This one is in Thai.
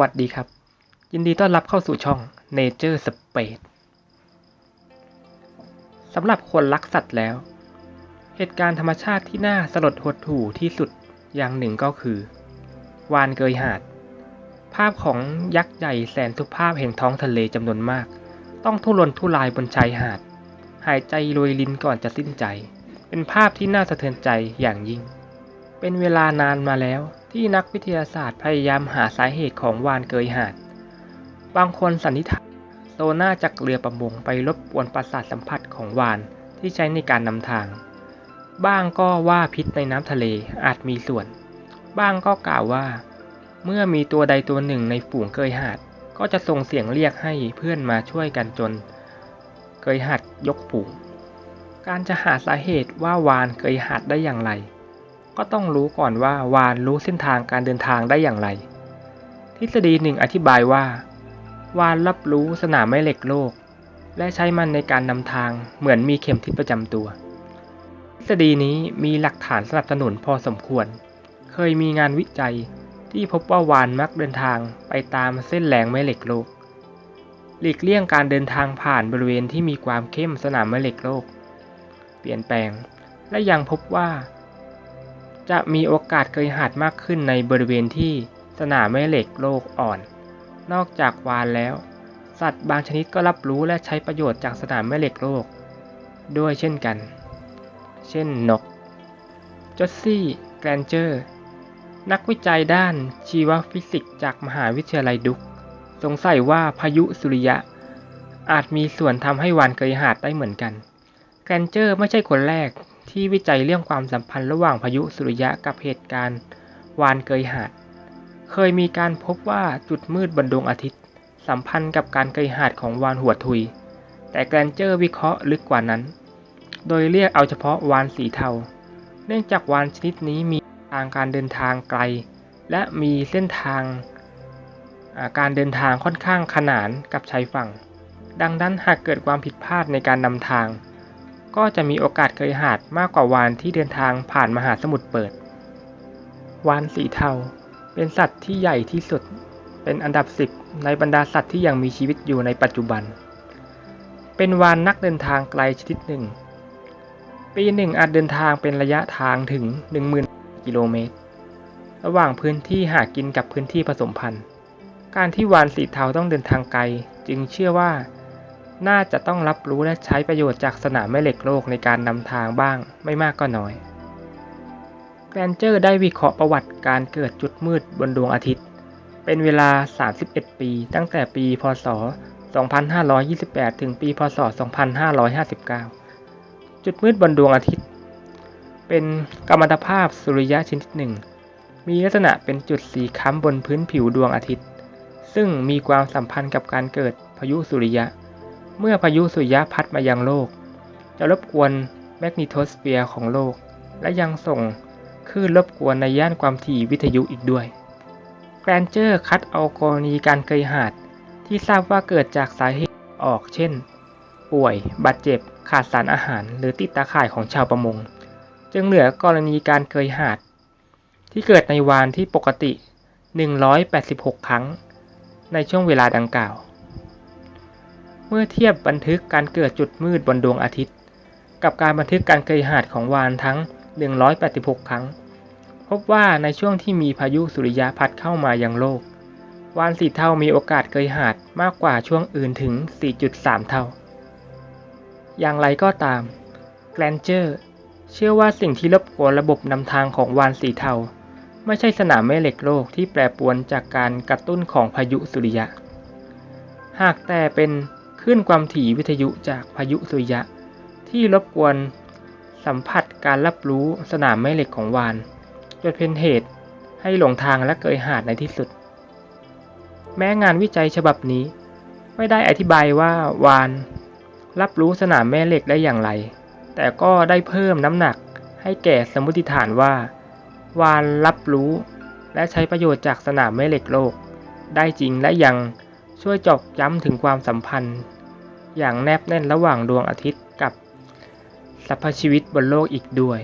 วัสดีครับ ยินดีต้อนรับเข้าสู่ช่อง Nature Space สำหรับคนรักสัตว์แล้ว เหตุการณ์ธรรมชาติที่น่าสลดหดหู่ที่สุดอย่างหนึ่งก็คือ วานเกยหาด ภาพของยักษ์ใหญ่แสนสุภาพแห่งท้องทะเลจำนวนมาก ต้องทุรนทุรายบนชายหาด หายใจรวยลินก่อนจะสิ้นใจ เป็นภาพที่น่าสะเทือนใจอย่างยิ่ง เป็นเวลานานมาแล้ว ที่นักวิทยาศาสตร์พยายามหาสาเหตุของวานเกยหาด บางคนสันนิษฐานโซน่าจากเรือประมงไปรบกวนประสาทสัมผัสของวานที่ใช้ในการนำทาง บ้างก็ว่าพิษในน้ำทะเลอาจมีส่วน บ้างก็กล่าวว่า เมื่อมีตัวใดตัวหนึ่งในฝูงเกยหาด ก็จะส่งเสียงเรียกให้เพื่อนมาช่วยกันจน เกยหาดยกฝูง การจะหาสาเหตุว่าวานเกยหาดได้อย่างไร ก็ต้องรู้ก่อนว่าวานรู้เส้นทางการเดินทางได้อย่างไร ทฤษฎีหนึ่งอธิบายว่า วานรับรู้สนามแม่เหล็กโลก และใช้มันในการนำทางเหมือนมีเข็มทิศประจำตัว ทฤษฎีนี้มีหลักฐานสนับสนุนพอสมควร เคยมีงานวิจัยที่พบว่าวานมักเดินทางไปตามเส้นแรงแม่เหล็กโลก หลีกเลี่ยงการเดินทางผ่านบริเวณที่มีความเข้มสนามแม่เหล็กโลก เปลี่ยนแปลง และยังพบว่า จะมีโอกาสเกยหาดมากขึ้นในบริเวณที่สนามแม่เหล็กโลกอ่อน นอกจากวานแล้ว สัตว์บางชนิดก็รับรู้และใช้ประโยชน์จากสนามแม่เหล็กโลก ด้วยเช่นกัน เช่นนกจอสซี่แกรนเจอร์นักวิจัยด้านชีวฟิสิกส์จากมหาวิทยาลัยดุก สงสัยว่าพายุสุริยะ อาจมีส่วนทำให้วานเกยหาดได้เหมือนกัน แกรนเจอร์ไม่ใช่คนแรก ที่วิจัยเรื่องความสัมพันธ์ระหว่างพายุสุริยะกับเหตุการณ์วานเกยหาด เคยมีการพบว่าจุดมืดบนดวงอาทิตย์ สัมพันธ์กับการเกยหาดของวานหัวทุย แต่แกรนเจอร์วิเคราะห์ลึกกว่านั้น โดยเรียกเอาเฉพาะวานสีเทา เนื่องจากวานชนิดนี้มีทางการเดินทางไกล และมีเส้นทางการเดินทางค่อนข้างขนานกับชายฝั่ง ดังนั้นหากเกิดความผิดพลาดในการนำทาง ก็จะมีโอกาสเกยหาดมากกว่าวานที่เดินทางผ่านมหาสมุทรเปิด วานสีเทา เป็นสัตว์ที่ใหญ่ที่สุด เป็นอันดับสิบในบรรดาสัตว์ที่ยังมีชีวิตอยู่ในปัจจุบัน เป็นวานนักเดินทางไกลชนิดหนึ่ง ปีหนึ่งอาจเดินทางเป็นระยะทางถึง 10,000 กิโลเมตร ระหว่างพื้นที่หากินกับพื้นที่ผสมพันธุ์ การที่วานสีเทาต้องเดินทางไกลจึงเชื่อว่า น่าจะต้องรับรู้และใช้ประโยชน์จากสนามแม่เหล็กโลกในการนำทางบ้างไม่มากก็น้อย แกรนเจอร์ได้วิเคราะห์ประวัติการเกิดจุดมืดบนดวงอาทิตย์ เป็นเวลา 31 ปี ตั้งแต่ปี พศ 2528 ถึงปี พศ 2559 จุดมืดบนดวงอาทิตย์ เป็นกัมมันตภาพสุริยะชนิดหนึ่ง มีลักษณะเป็นจุดสีค้ำบนพื้นผิวดวงอาทิตย์ ซึ่งมีความสัมพันธ์กับการเกิดพายุสุริยะ เมื่อพายุสุริยะพัดมายังโลก จะรบกวนแมกนิโทสเฟียร์ของโลก และยังส่งคลื่นรบกวนในย่านความถี่วิทยุอีกด้วย แกรนเจอร์คัดเอากรณีการเกยหาด ที่ทราบว่าเกิดจากสาเหตุออกเช่น ป่วย บาดเจ็บ ขาดสารอาหาร หรือติดตาข่ายของชาวประมง จึงเหลือกรณีการเกยหาด ที่เกิดในวานที่ปกติ 186 ครั้ง ในช่วงเวลาดังกล่าว มื่อเทียบบันทึกการเกิดจุดมืดบนดวงอาทิตย์ กับการบันทึกการเกยหาดของวานทั้ง 186 ครั้ง พบว่าในช่วงที่มีพายุสุริยะพัดเข้ามายังโลก วานสีเท่ามีโอกาสเกยหาดมากกว่าช่วงอื่นถึง 4.3 เท่า อย่างไรก็ตามแกรนเจอร์เชื่อว่าสิ่งที่รบกวนระบบนำทางของวานสีเทา ไม่ใช่สนามแม่เหล็กโลกที่แปรปรวนจากการกระตุ้นของพายุสุริยะ หากแต่เป็น คลื่นความถี่วิทยุจากพายุสุริยะ ที่รบกวนสัมผัสการรับรู้สนามแม่เหล็กของวานจนเป็นเหตุให้หลงทางและเกยหาดในที่สุด แม้งานวิจัยฉบับนี้ ไม่ได้อธิบายว่าวาน รับรู้สนามแม่เหล็กได้อย่างไร แต่ก็ได้เพิ่มน้ำหนักให้แก่สมมติฐานว่า วานรับรู้ และใช้ประโยชน์จากสนามแม่เหล็กโลก ได้จริงและยังช่วยจอกย้ำถึงความสัมพันธ์ อย่างแนบแน่นระหว่างดวงอาทิตย์กับสรรพชีวิตบนโลกอีกด้วย